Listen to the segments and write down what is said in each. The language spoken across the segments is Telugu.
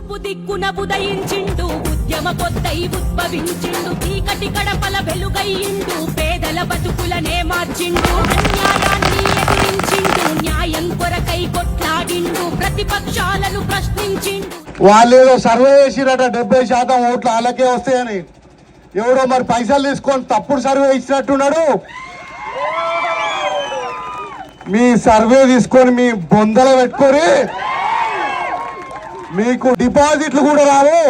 తూర్పు దిక్కున ఉదయించిండు ఉద్యమ పొద్దై ఉద్భవించిండు చీకటి కడపల వెలుగయ్యిండు పేదల బతుకులనే మార్చిండు అన్యాయాన్ని ఎదిరించిండు న్యాయం కొరకై కొట్లాడిండు ప్రతిపక్షాలను ప్రశ్నించిండు. వాళ్ళు సర్వే చేసిరట డెబ్బై శాతం ఓట్లు వాళ్ళకే వస్తాయని. ఎవడో మరి పైసలు తీసుకొని తప్పుడు సర్వే ఇచ్చినట్టున్నాడు. మీ సర్వే తీసుకొని మీ బొందలు పెట్టుకొని మీకు డిపాజిట్లు కూడా రావు.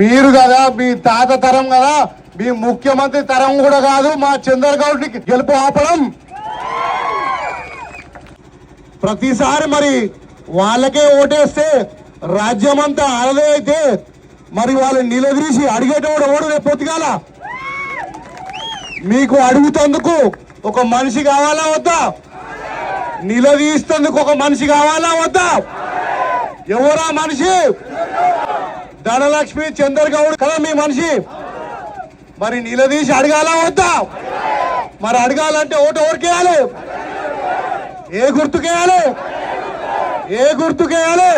మీరు కదా మీ తాత తరం కదా మీ ముఖ్యమంత్రి తరం కూడా కాదు మా చంద్రగౌడ్ని గెలుపు ఆపడం. ప్రతిసారి మరి వాళ్ళకే ఓటేస్తే రాజ్యం అంతా అలదే అయితే మరి వాళ్ళు నిలదీసి అడిగేటోడు ఓడు రేపు పొత్తుకాల మీకు అడుగుతందుకు ఒక మనిషి కావాలా వద్దా? నిలదీస్తందుకు ఒక మనిషి కావాలా? వద్దా? ఎవరా మనిషి? ధనలక్ష్మి చంద్రగౌడ్ కదా మీ మనిషి. మరి నిలదీసి అడగాలా? వద్దా? మరి అడగాలంటే ఓటు ఎవరికేయాలి? ఏ గుర్తుకేయాలి? ఏ గుర్తుకేయాలి?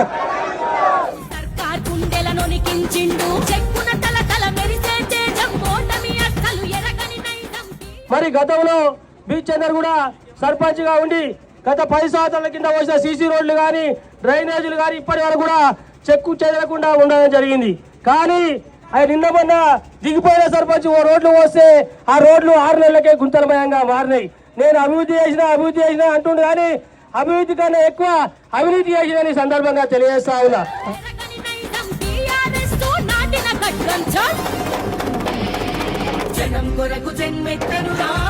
సర్కార్ గుండెలను నికించిండు చెక్కున తల తల మెరిసే తేజం ఓటమి అస్సలు ఎరగని నైజం. మరి గతంలో బి చందర్ కూడా సర్పంచ్గా ఉండి గత పది సంవత్సరాల కింద వచ్చిన సీసీ రోడ్లు కానీ డ్రైనేజీలు కానీ ఇప్పటి వరకు కూడా చెక్కు చెదరకుండా ఉండడం జరిగింది. కానీ అవి నిన్న మొన్న దిగిపోయిన సర్పంచ్ ఓ రోడ్లు వస్తే ఆ రోడ్లు ఆరు నెలలకే గుంతలమయంగా మారినాయి. నేను అభివృద్ధి చేసిన అభివృద్ధి చేసిన అంటుండు కానీ అభివృద్ధి కన్నా ఎక్కువ అవినీతి చేసిన సందర్భంగా తెలియజేస్తా ఉన్నా. జనం కొరకు జన్మెత్తను రా